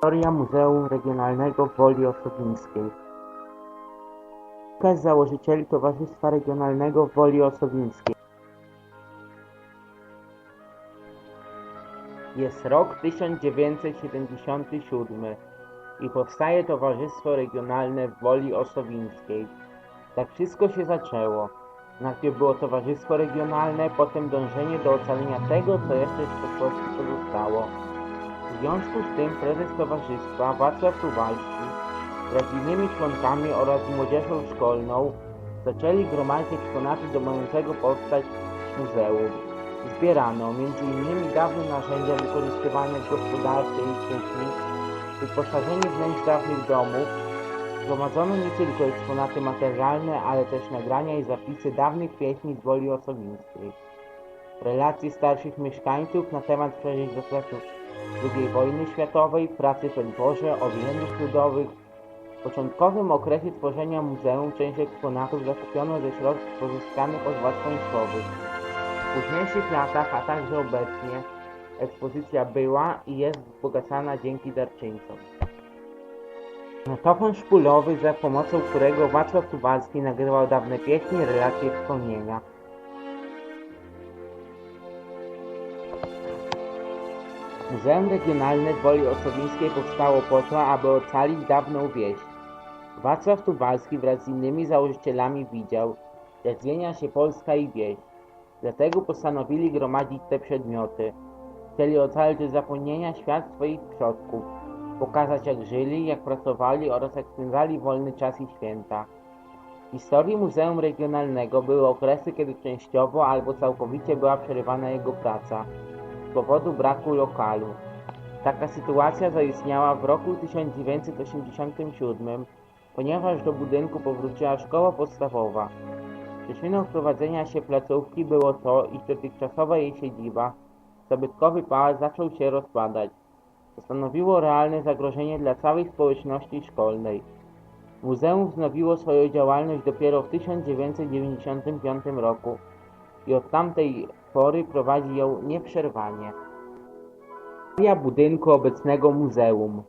Historia Muzeum Regionalnego w Woli Osowińskiej Ukaz założycieli Towarzystwa Regionalnego w Woli Osowińskiej Jest rok 1977 i powstaje Towarzystwo Regionalne w Woli Osowińskiej. Tak wszystko się zaczęło. Najpierw było Towarzystwo Regionalne, potem dążenie do ocalenia tego, co jeszcze z przeszłości pozostało. W związku z tym prezes towarzystwa Wacław Tuwalski wraz z innymi członkami oraz młodzieżą szkolną zaczęli gromadzić eksponaty do mającego powstać muzeum. Zbierano m.in. dawne narzędzia wykorzystywane w gospodarce i kuchni, wyposażenie wnętrz dawnych domów, zgromadzono nie tylko eksponaty materialne, ale też nagrania i zapisy dawnych pieśni z woli osowińskiej. Relacje starszych mieszkańców na temat przeżyć z okresu II wojny światowej, pracy dworze, owinnych ludowych. W początkowym okresie tworzenia muzeum część eksponatów zakupiono ze środków pozyskanych od władz państwowych. W późniejszych latach, a także obecnie, ekspozycja była i jest wzbogacana dzięki darczyńcom. Notofon szpulowy, za pomocą którego Wacław Tuwalski nagrywał dawne pieśni, relacje, wspomnienia. Muzeum Regionalne w Woli Osowińskiej powstało po to, aby ocalić dawną wieś. Wacław Tuwalski wraz z innymi założycielami widział, jak zmienia się Polska i wieś. Dlatego postanowili gromadzić te przedmioty. Chcieli ocalić do zapomnienia świat swoich przodków, pokazać jak żyli, jak pracowali oraz jak spędzali wolny czas i święta. W historii Muzeum Regionalnego były okresy, kiedy częściowo albo całkowicie była przerywana jego praca z powodu braku lokalu. Taka sytuacja zaistniała w roku 1987, ponieważ do budynku powróciła szkoła podstawowa. Przyczyną wprowadzenia się placówki było to, iż dotychczasowa jej siedziba, zabytkowy pałac zaczął się rozpadać. To stanowiło realne zagrożenie dla całej społeczności szkolnej. Muzeum wznowiło swoją działalność dopiero w 1995 roku i od tamtej pory prowadzi ją nieprzerwanie. Historia budynku obecnego muzeum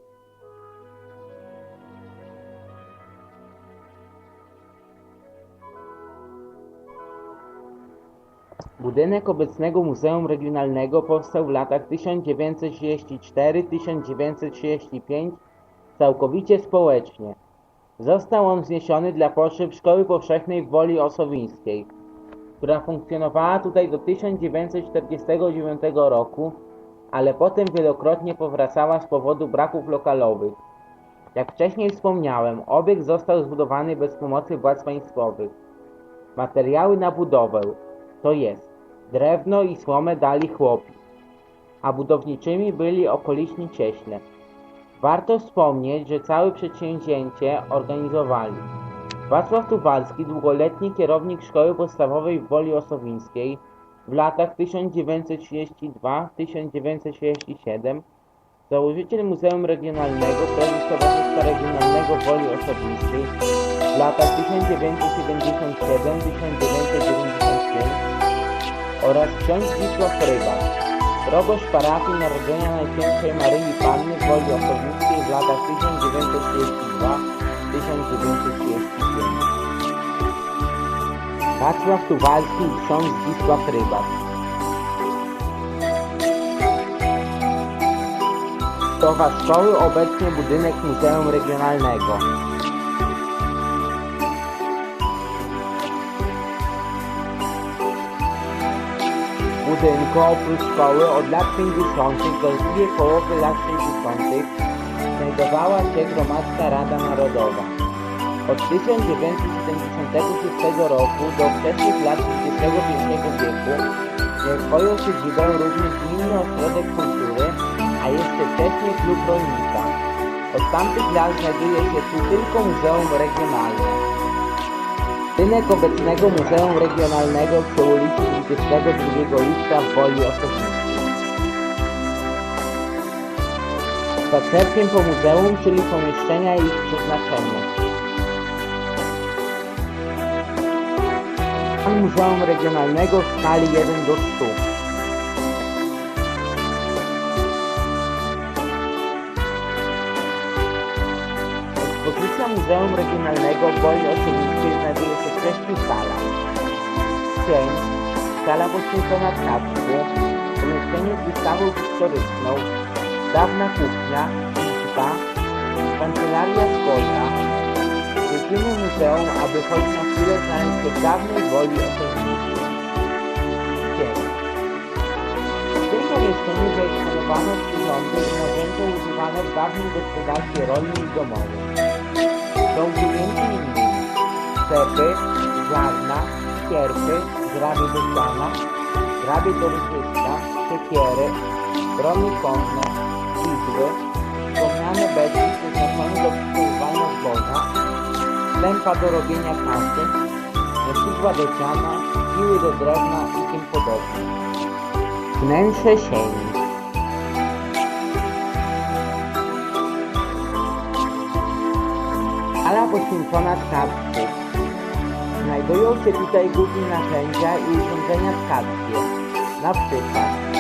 Budynek obecnego Muzeum Regionalnego powstał w latach 1934-1935 całkowicie społecznie. Został on wzniesiony dla potrzeb Szkoły Powszechnej w Woli Osowińskiej, która funkcjonowała tutaj do 1949 roku, ale potem wielokrotnie powracała z powodu braków lokalowych. Jak wcześniej wspomniałem, obiekt został zbudowany bez pomocy władz państwowych. Materiały na budowę, to jest drewno i słomę dali chłopi, a budowniczymi byli okoliczni cieśle. Warto wspomnieć, że całe przedsięwzięcie organizowali Wacław Tuwalski, długoletni kierownik Szkoły Podstawowej w Woli Osowińskiej w latach 1932-1937, założyciel Muzeum Regionalnego, prezes Towarzystwa Regionalnego w Woli Osowińskiej w latach 1977-1995 oraz ksiądz Wisław Rybak, proboszcz parafii Narodzenia Najświętszej Maryi Panny w Woli Osowińskiej w latach 1932-1935. Wacław Tuwalski i ksiądz Wisław Rybak. Stowa szkoły, obecnie budynek Muzeum Regionalnego. Budynku oprócz szkoły od lat 50. do drugiej połowy lat 60. znajdowała się Gromadzka Rada Narodowa. Od 1976 roku do wczesnych lat XXI wieku miał swoją siedzibę również Gminny Ośrodek Kultury, a jeszcze wcześniej Klub Rolnika. Od tamtych lat znajduje się tu tylko Muzeum Regionalne. Budynek obecnego Muzeum Regionalnego przy ulicy 22 lipca w Woli Osowińskiej. Spacerkiem po muzeum, czyli pomieszczenia i ich przeznaczenie. Muzeum Regionalnego w skali 1 do 100. Muzeum Regionalnego w Woli Osobistej znajduje się w sześciu salach. Pięć, sala poświęcona tkactwu, pomieszczenie z wystawą historyczną, dawna kuchnia, izba, kancelaria szkolna. Zwiedzimy muzeum, aby choć na chwilę znaleźć się w dawnej woli osobistej. W tym pomieszczeniu wyeksponowano przyrządy i narzędzia używane w dawnym gospodarstwie rolnym i domowym. Są wyjęci innymi cepy, ziarna, sierpy, grabie do grabie do ryżyska, siekiery, brony konne, igły, wspomniane beczki przeznaczone do przechowywania zboża, stępa do robienia kasy, nosidła do siana, piły do drewna i tym podobne. Wnętrze sieni. Ala poświęcona tkactwu. Znajdują się tutaj głównie narzędzia i urządzenia tkackie, na przykład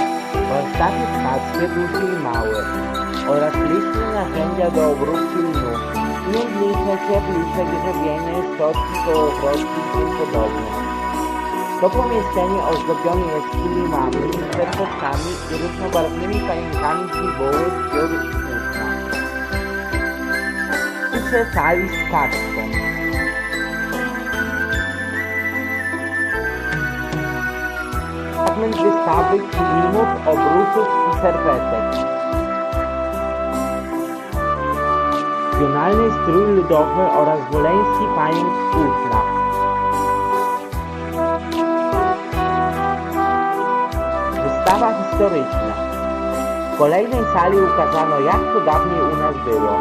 warsztaty tkackie duże i małe oraz liczne narzędzia do obróbki lnu, miednice, cieplice, grzebienie, szczotki, kołowrotki i tym podobne. To pomieszczenie ozdobione jest kilimami, sercotkami i różnobarwnymi pająkami z bibuły, piór i płótna. Pisze sali z tkactwem. Wystawy kilimów, obrusów i serwetek. Regionalny strój ludowy oraz woleński pająk płótna. Wystawa historyczna. W kolejnej sali ukazano jak to dawniej u nas było,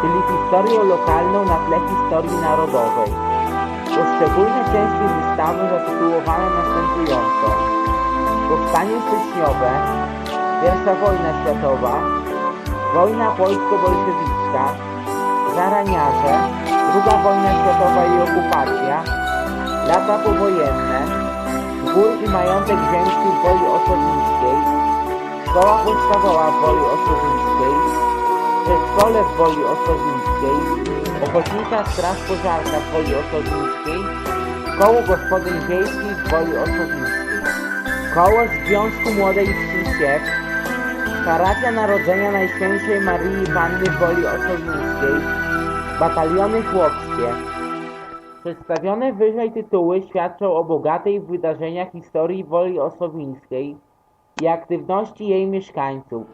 czyli historię lokalną na tle historii narodowej. Poszczególne części wystawy zatytułowane następująco. Powstanie styczniowe, Pierwsza wojna światowa, wojna polsko-bolszewicka, zaraniarze, Druga wojna światowa i okupacja, lata powojenne, Dwór i majątek ziemski w Woli Osowińskiej, Szkoła podstawowa w Woli Osowińskiej, Przedszkole w Woli Osowińskiej, Ochotnicza Straż Pożarna w Woli Osowińskiej, Koło Gospodyń Wiejskich w Woli Osowińskiej, Koło Związku Młodej Wsi Siew, Parafia Narodzenia Najświętszej Maryi Panny Woli Osowińskiej, Bataliony Chłopskie, Przedstawione wyżej tytuły świadczą o bogatej w wydarzeniach historii Woli Osowińskiej i aktywności jej mieszkańców.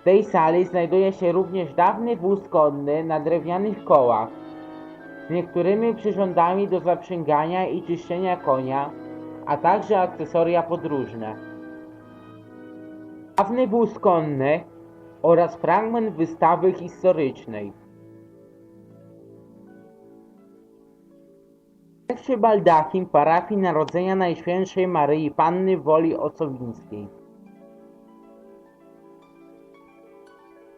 W tej sali znajduje się również dawny wóz konny na drewnianych kołach, z niektórymi przyrządami do zaprzęgania i czyszczenia konia, a także akcesoria podróżne. Dawny wóz konny oraz fragment wystawy historycznej. Pierwszy baldachim parafii Narodzenia Najświętszej Maryi Panny Woli Osowińskiej.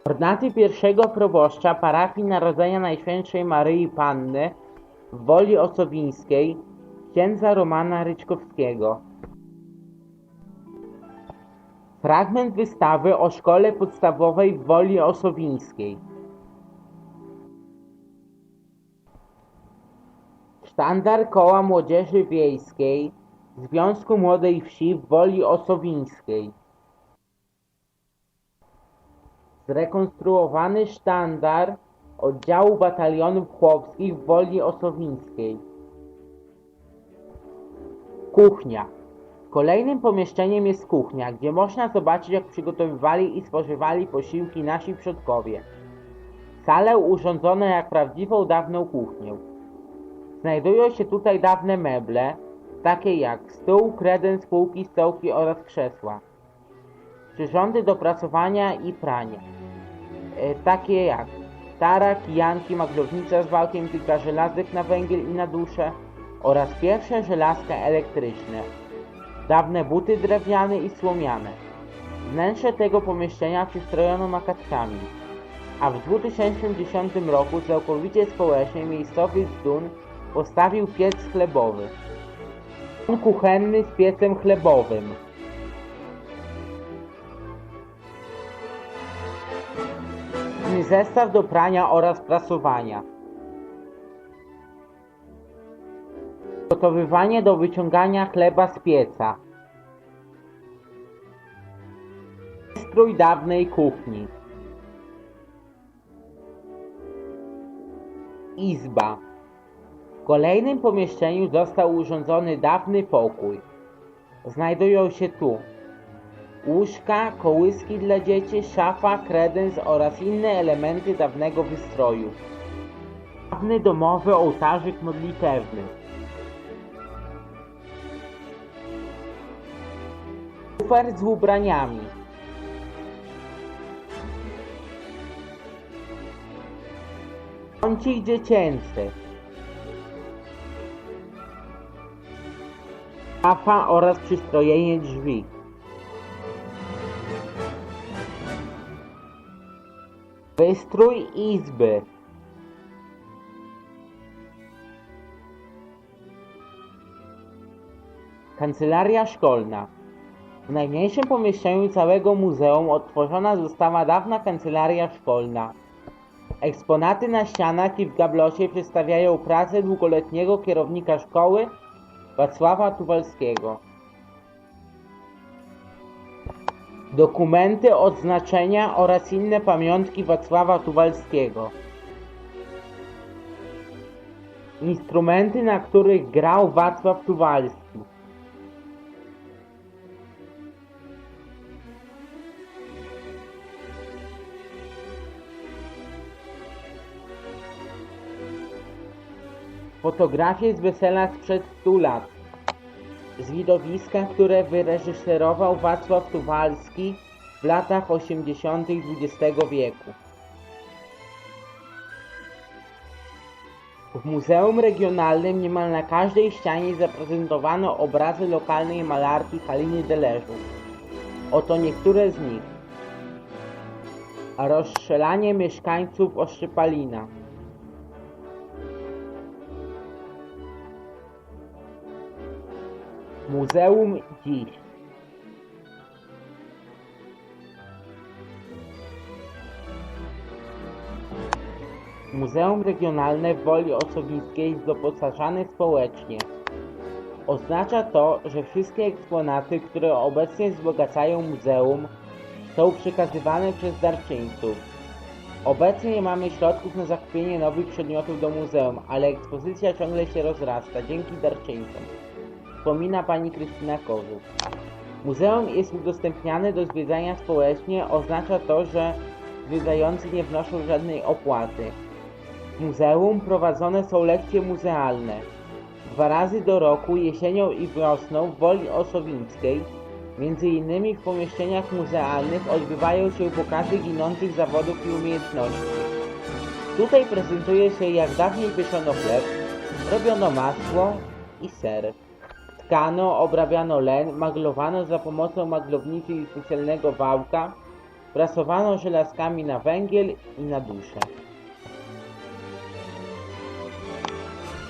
Ornaty pierwszego proboszcza parafii Narodzenia Najświętszej Maryi Panny w Woli Osowińskiej księdza Romana Ryczkowskiego. Fragment wystawy o szkole podstawowej w Woli Osowińskiej. Sztandar Koła Młodzieży Wiejskiej Związku Młodej Wsi w Woli Osowińskiej. Zrekonstruowany sztandar oddziału batalionów chłopskich w Woli Osowińskiej. Kuchnia. Kolejnym pomieszczeniem jest kuchnia, gdzie można zobaczyć jak przygotowywali i spożywali posiłki nasi przodkowie. Sale urządzone jak prawdziwą dawną kuchnię. Znajdują się tutaj dawne meble, takie jak stół, kredens, półki, stołki oraz krzesła. Przyrządy do prasowania i prania, e, takie jak tara, kijanki, maglownica z wałkiem, kilka żelazek na węgiel i na duszę oraz pierwsze żelazka elektryczne, dawne buty drewniane i słomiane. Wnętrze tego pomieszczenia przystrojono makatkami, a w 2010 roku całkowicie społecznie miejscowy Zdun postawił piec chlebowy. Salon kuchenny z piecem chlebowym. Zestaw do prania oraz prasowania. Gotowywanie do wyciągania chleba z pieca. Strój dawnej kuchni. Izba. W kolejnym pomieszczeniu został urządzony dawny pokój. Znajdują się tu łóżka, kołyski dla dzieci, szafa, kredens oraz inne elementy dawnego wystroju. Dawny domowy ołtarzyk modlitewny. Z ubraniami. Kącik dziecięcy. Szafa oraz przystrojenie drzwi. Wystrój izby. Kancelaria szkolna. W najmniejszym pomieszczeniu całego muzeum odtworzona została dawna kancelaria szkolna. Eksponaty na ścianach i w gablocie przedstawiają pracę długoletniego kierownika szkoły Wacława Tuwalskiego. Dokumenty, odznaczenia oraz inne pamiątki Wacława Tuwalskiego. Instrumenty, na których grał Wacław Tuwalski. Fotografie z wesela sprzed 100 lat. Z widowiska, które wyreżyserował Wacław Tuwalski w latach 80. XX wieku. W Muzeum Regionalnym niemal na każdej ścianie zaprezentowano obrazy lokalnej malarki Haliny Deleżów. Oto niektóre z nich. Rozstrzelanie mieszkańców Oszczypalina. Muzeum dziś. Muzeum Regionalne w Woli Osobnickiej jest doposażane społecznie. Oznacza to, że wszystkie eksponaty, które obecnie wzbogacają muzeum, są przekazywane przez darczyńców. Obecnie nie mamy środków na zakupienie nowych przedmiotów do muzeum, ale ekspozycja ciągle się rozrasta dzięki darczyńcom wspomina pani Krystyna Kożuk. Muzeum jest udostępniane do zwiedzania społecznie, oznacza to, że zwiedzający nie wnoszą żadnej opłaty. W muzeum prowadzone są lekcje muzealne. Dwa razy do roku, jesienią i wiosną w Woli Osowińskiej, między innymi w pomieszczeniach muzealnych odbywają się pokazy ginących zawodów i umiejętności. Tutaj prezentuje się jak dawniej pieczono chleb, robiono masło i ser. Tkano, obrabiano len, maglowano za pomocą maglownicy i specjalnego wałka, prasowano żelazkami na węgiel i na duszę.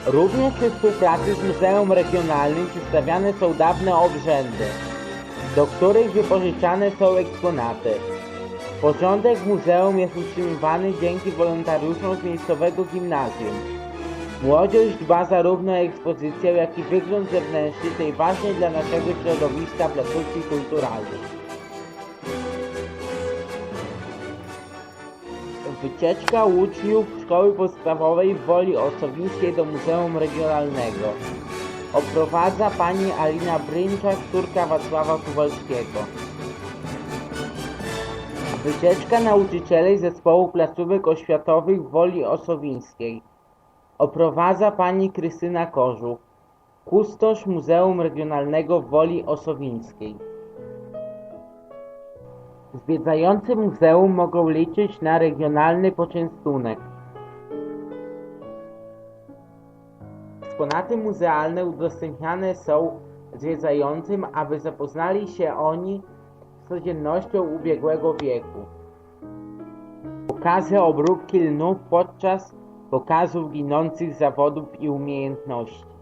Również przy współpracy z Muzeum Regionalnym przedstawiane są dawne obrzędy, do których wypożyczane są eksponaty. Porządek w muzeum jest utrzymywany dzięki wolontariuszom z miejscowego gimnazjum. Młodzież dba zarówno o ekspozycję, jak i wygląd zewnętrzny tej ważnej dla naszego środowiska placówki kulturalnej. Wycieczka uczniów szkoły podstawowej w Woli Osowińskiej do Muzeum Regionalnego. Oprowadza pani Alina Brynczak, córka Wacława Kowalskiego. Wycieczka nauczycieli zespołu placówek oświatowych w Woli Osowińskiej. Oprowadza pani Krystyna Kożuch, kustosz Muzeum Regionalnego w Woli Osowińskiej. Zwiedzający muzeum mogą liczyć na regionalny poczęstunek. Eksponaty muzealne udostępniane są zwiedzającym, aby zapoznali się oni z codziennością ubiegłego wieku. Pokazy obróbki lnów podczas pokazów ginących zawodów i umiejętności.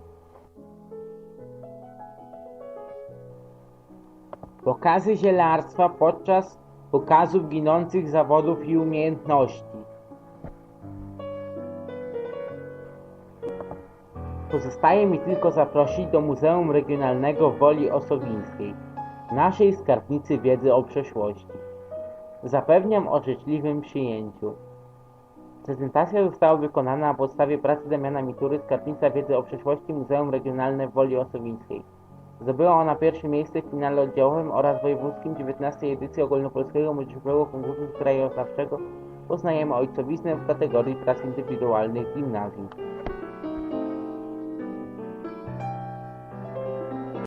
Pokazy zielarstwa podczas pokazów ginących zawodów i umiejętności. Pozostaje mi tylko zaprosić do Muzeum Regionalnego w Woli Osowińskiej, naszej skarbnicy wiedzy o przeszłości. Zapewniam o życzliwym przyjęciu. Prezentacja została wykonana na podstawie pracy Damiana Mitury, skarbnica wiedzy o przeszłości Muzeum Regionalne w Woli Osowińskiej. Zdobyła ona pierwsze miejsce w finale oddziałowym oraz wojewódzkim 19 edycji ogólnopolskiego młodzieżowego konkursu krajoznawczego Poznajemy ojcowiznę w kategorii prac indywidualnych gimnazjum.